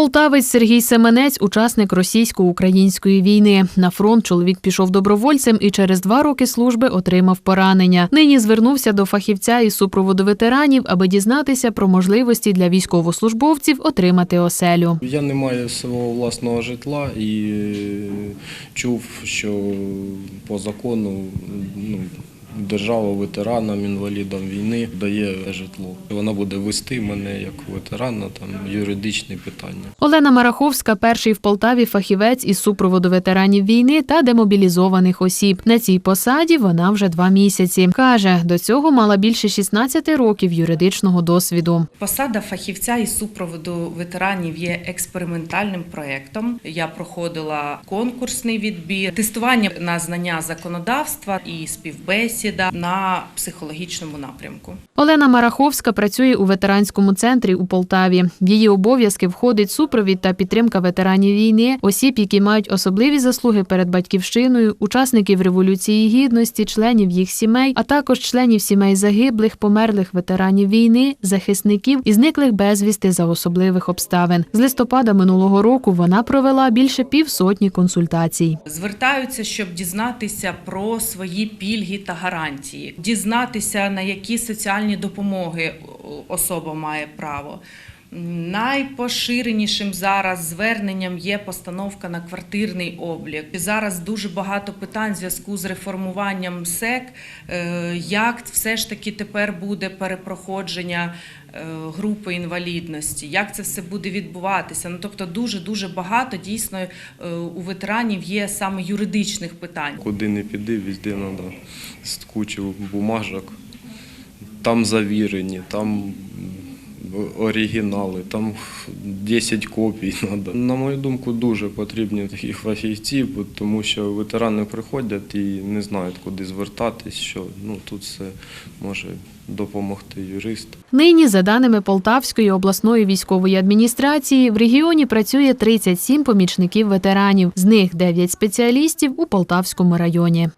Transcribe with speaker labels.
Speaker 1: Полтавець Сергій Семенець, учасник російсько-української війни. На фронт чоловік пішов добровольцем і через два роки служби отримав поранення. Нині звернувся до фахівця із супроводу ветеранів, аби дізнатися про можливості для військовослужбовців отримати оселю.
Speaker 2: Я не маю свого власного житла і е, чув, що по закону ну, держава ветеранам, інвалідам війни дає житло. Вона буде вести мене як ветерана, там юридичні питання.
Speaker 1: Олена Мараховська перший в Полтаві фахівець із супроводу ветеранів війни та демобілізованих осіб. На цій посаді вона вже два місяці. Каже, до цього мала більше 16 років юридичного досвіду.
Speaker 3: Посада фахівця із супроводу ветеранів є експериментальним проєктом. Я проходила конкурсний відбір, тестування на знання законодавства і співбесіда на психологічному напрямку.
Speaker 1: Олена Мараховська працює у ветеранському центрі у Полтаві. В її обов'язки входить супровід та підтримка ветеранів війни, осіб, які мають особливі заслуги перед батьківщиною, учасників революції гідності, членів їх сімей, а також членів сімей загиблих, померлих ветеранів війни, захисників і зниклих безвісти за особливих обставин. З листопада минулого року вона провела більше півсотні консультацій.
Speaker 3: Звертаються, щоб дізнатися про свої пільги та гарантії, дізнатися на які соціальні допомоги особа має право. Найпоширенішим зараз зверненням є постановка на квартирний облік. Зараз дуже багато питань в зв'язку з реформуванням СЕК, е, як все ж таки тепер буде перепроходження е, групи інвалідності, як це все буде відбуватися. Ну тобто, дуже дуже багато дійсно е, у ветеранів є саме юридичних питань.
Speaker 2: Куди не піди, везде треба з кучу бумажок. Там завірені, там оригінали, там 10 копій треба. На мою думку, дуже потрібні такі фахівці, тому що ветерани приходять і не знають, куди звертатись, що ну, тут все може допомогти юрист.
Speaker 1: Нині, за даними Полтавської обласної військової адміністрації, в регіоні працює 37 помічників ветеранів. З них 9 спеціалістів у Полтавському районі.